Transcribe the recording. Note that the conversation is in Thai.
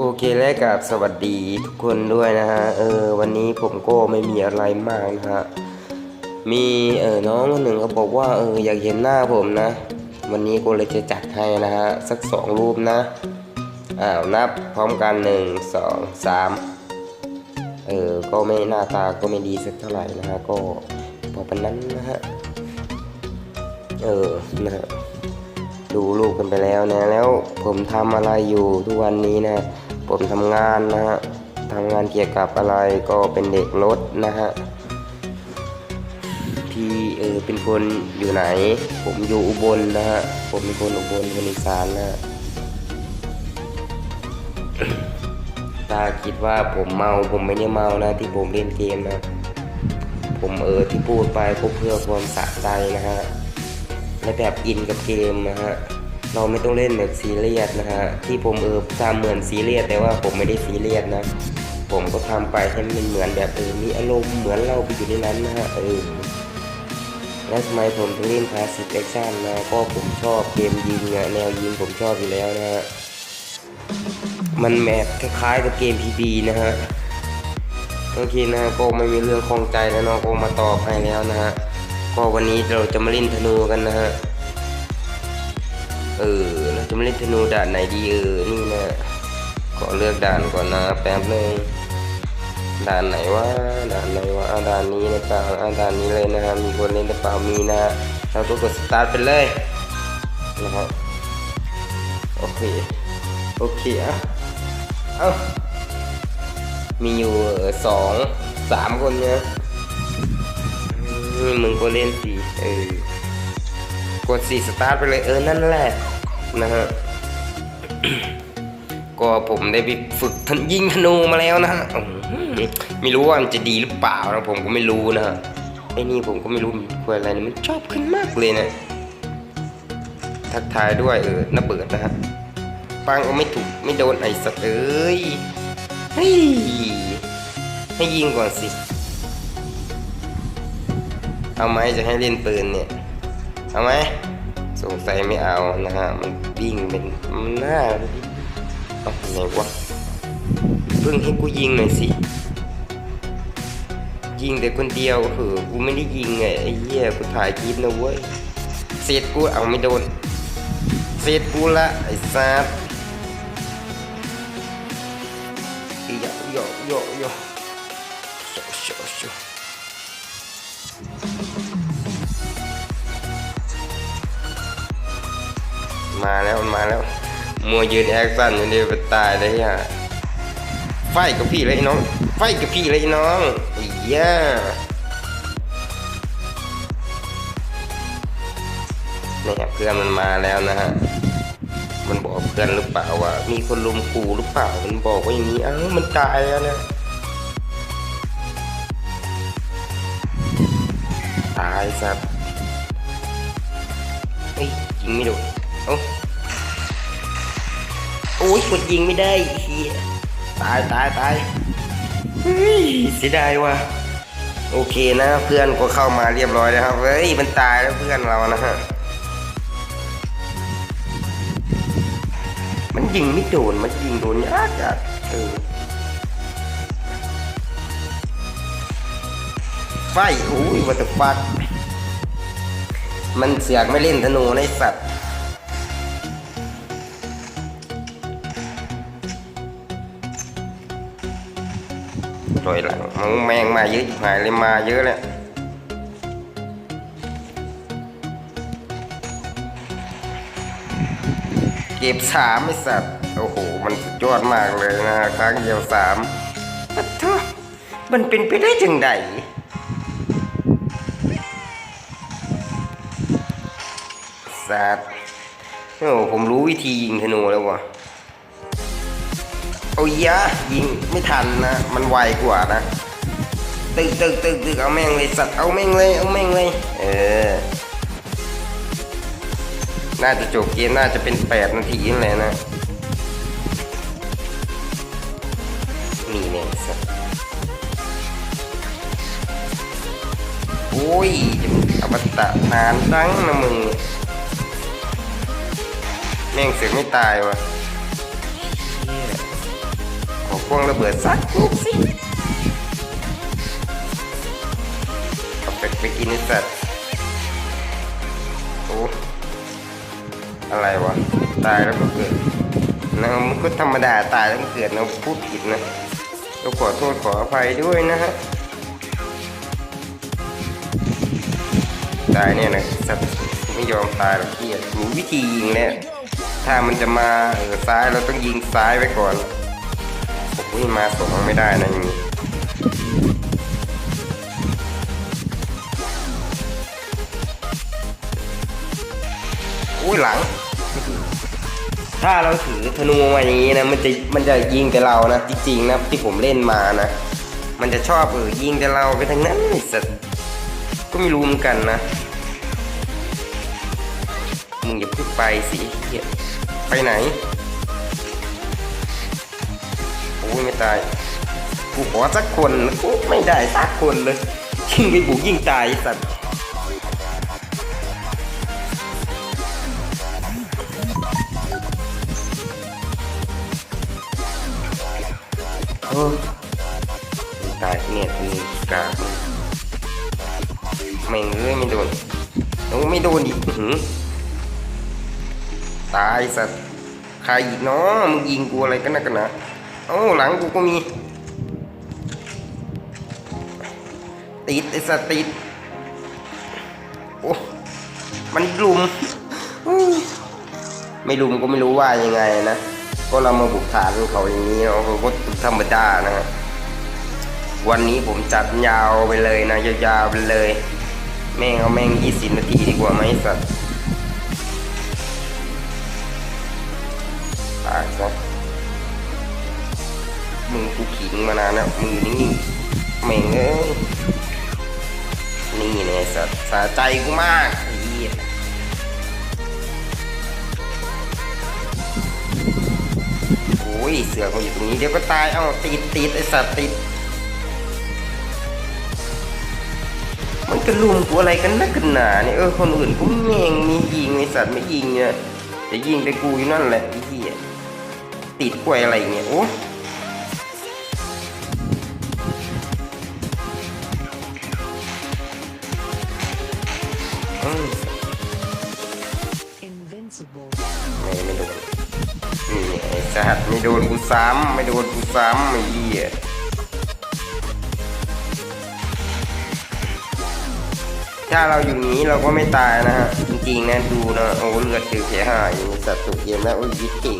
โอเคและกับสวัสดีทุกคนด้วยนะฮะ เออวันนี้ผมก็ไม่มีอะไรมากนะฮะ มีเออน้องคนหนึ่งเขาบอกว่าเอออยากเห็นหน้าผมนะ วันนี้ก็เลยจะจัดให้นะฮะ สักสองรูปนะ อ้าวนับพร้อมกันหนึ่งสองสามเออก็ไม่หน้าตาก็ไม่ดีสักเท่าไหร่นะฮะ ก็พอปานนั้นนะฮะ เออนะฮะดูลูกกันไปแล้วนะ แล้วผมทำอะไรอยู่ทุกวันนี้นะ ผมทำงานนะฮะทำงานเกี่ยวกับอะไรก็เป็นเด็กรถนะฮะพี่เออเป็นคนอยู่ไหน ผมอยู่อุบลนะฮะผมเป็นคนอุบลคนอีสานนะฮะถ้าคิดว่าผมเมาผมไม่ได้เมานะ ที่ผมเล่นเกมนะ ผมเออที่พูดไปก็เพื่อความสะใจนะฮะและแบบอินกับเกมนะฮะ เราไม่ต้องเล่นแบบซีเรียสนะฮะที่ผมเออทำเหมือนซีเรียสแต่ว่าผมไม่ได้ซีเรียสนะ ผมก็ทำไปให้มันเหมือนแบบเออมีอารมณ์เหมือนเราไปอยู่ในนั้นนะฮะเออแล้วทำไมผมถึงเล่นคลาสสิกแอคชั่นนะก็ผมชอบเกมยิงอะแนวยิงผมชอบอยู่แล้วนะฮะมันแมทคล้ายๆกับเกม PB นะฮะโอเคนะก็ไม่มีเรื่องคลองใจแล้วเนาะก็มาตอบให้แล้วนะฮะก็วันนี้เราจะมาเล่นธนูกันนะฮะ เออ เราจะมาเล่นธนูด่านไหนดีเออ นี่นะขอเลือกด่านก่อนนะแป๊บนึงด่านไหนวะด่านไหนวะอะด่านนี้นะเปล่าอะด่านนี้เลยนะฮะมีคนเล่นหรือเปล่ามีนะเราก็กดสตาร์ทไปเลยนะฮะโอเคโอเคอะเอ้ามีอยู่สองสามคนเนี่ยมึงก็เล่นสีเออ กดสี่สตาร์ทไปเลยเออนั่นแหละนะฮะก็ผมได้ไปฝึกทันยิงธนูมาแล้วนะฮะไม่รู้ว่ามันจะดีหรือเปล่านะผมก็ไม่รู้นะไอ้นี่ผมก็ไม่รู้มันควรอะไรนะมันชอบขึ้นมากเลยนะ ทักทายด้วยเออระเบิดนะฮะปังก็ไม่ถูกไม่โดนไอ้สัตว์เอ้ยเฮ้ยให้ยิงก่อนสิ เอาไหมจะให้เล่นปืนเนี่ย เอาไหมสงสัยไม่เอานะฮะ มันวิ่งเป็นมันหน้าเอาไหนวะเพิ่งให้กูยิงหน่อยสิ ยิงแต่คนเดียวเหอะกูไม่ได้ยิงไงไอ้เหี้ยกูถ่ายคลิปนะเว้ย เสร็จกูเอาไม่โดน เสร็จกูละไอ้สัสโยโยโยโยโช มาแล้วมันมาแล้วมัวยืนแอคชั่นอยู่เดียวไปตายเลยอะไฟกับพี่เลยไอ้น้อง ไฟกับพี่เลยไอ้น้องอ้เหี้ย่เนี่ยเพื่อนมันมาแล้วนะฮะ มันบอกเพื่อนหรือเปล่าว่า มีคนลุมกูหรือเปล่า มันบอกว่าอย่างนี้อ้ามันตายแล้วนะตายสัตว์เฮ้ยยิงไม่โดน เอ้าโอ้ยกดยิงไม่ได้เฮียตายตายตายเสียดายว่ะโอเคนะเพื่อนก็เข้ามาเรียบร้อยแล้วครับเฮ้ยมันตายแล้วเพื่อนเรานะฮะมันยิงไม่โดนมันยิงโดนยากจัดเออไฟโอ้ยวัตถุฟักมันเสือกไม่เล่นธนูในสัตว์ ลอยหลังมึงแมงมาเยอะหายเลยมาเยอะแล้วเก็บสามไอ้สัตว์โอ้โห มันสุดยอดมากเลยนะครั้งเดียวสามปัทุมันเป็นไปได้จังไดสัตว์โอ้ผมรู้วิธียิงธนูแล้ววะ โอ้ยยะยิงไม่ทันนะ มันไวกว่านะ ตึกตึกตึกตึกเอาแม่งเลยสัตว์เอาแม่งเลยเอาแม่งเลยเออ น่าจะจบเกมน่าจะเป็นแปดนาทีนั่นแหละนะนี่เนี่ยสัตว์โอ้ยอมตะนานตั้งนะมึง แม่งเสือกไม่ตายวะ ควงระเบิดสักลูกสิเอาไปไปกินสัตว์โอ้อะไรวะ ตายแล้วก็เกิดนะมันก็ธรรมดาตายแล้วก็เกิดนะพูดผิดนะก็ขอโทษขออภัยด้วยนะฮะตายเนี่ยนะสัตว์ไม่ยอมตายหรอกพี่รู้วิธียิงเนี่ยถ้ามันจะมาเออซ้ายเราต้องยิงซ้ายไว้ก่อน โอ้ยมาสองไม่ได้นะอย่างนี้อุ้ยหลัง ถ้าเราถือธนูมาอย่างนี้นะ มันจะมันจะยิงแต่เรานะ จริงๆนะที่ผมเล่นมานะ มันจะชอบเออยิงแต่เราไปทางนั้นสัตว์ก็ไม่รู้เหมือนกันนะมึงอย่าพึ่งไปสิไปไหน อ้ยไม่ตายกูขอสักคนกูไม่ได้สักคนเลยยิ่งไปบุกยิ่งตายสัตว์เออตายเนี่ยมึงกลามึงแม่งเอ้ยไม่โดนโอ้ไม่โดนอีกตายสัตว์ใครอีกเนาะมึงยิงกูอะไรกันนะกันนะ เอ้าหลังกูก็มี ติดไอ้สัตติดโอ้มันลุม ไม่ลุมก็ไม่รู้ว่ายังไงนะ ก็เรามาบุกฐานเขาอย่างนี้เนาะก็ธรรมดานะฮะวันนี้ผมจัดยาวไปเลยนะ ยาวๆไปเลย แม่งเอาแม่งยี่สิบนาทีดีกว่าไหมสัตว์ตายซะ มึงกูขิงมานานแล้วมือนิ่งๆแม่งเอ้ยนี่เนี่ยสัสะใจกูมากอีโอ้ยเสือกมาอยู่ตรงนี้เดี๋ยวก็ตายเอ้าติดติดไอสัตว์ติดมันกระลุมกูอะไรกันนักกันหนาเนี่ยเออคนอื่นกูแม่งมียิงไอสัตว์ไม่ยิงเนี่ยจะยิงแต่กูอยู่นั่นแหละไอ้เหี้ยติดกล้วยอะไรเงี้ยโอ้ ไอ้สัตว์ไม่โดนกูซ้ำไม่โดนกูซ้ำไม่เหี้ยถ้าเราอยู่นี้เราก็ไม่ตายนะฮะ จริงๆนะดูนะ โอ้เลือดถือเสียหายอยู่สัตว์ถูกเกมแล้วโอ้ยยิดเก๋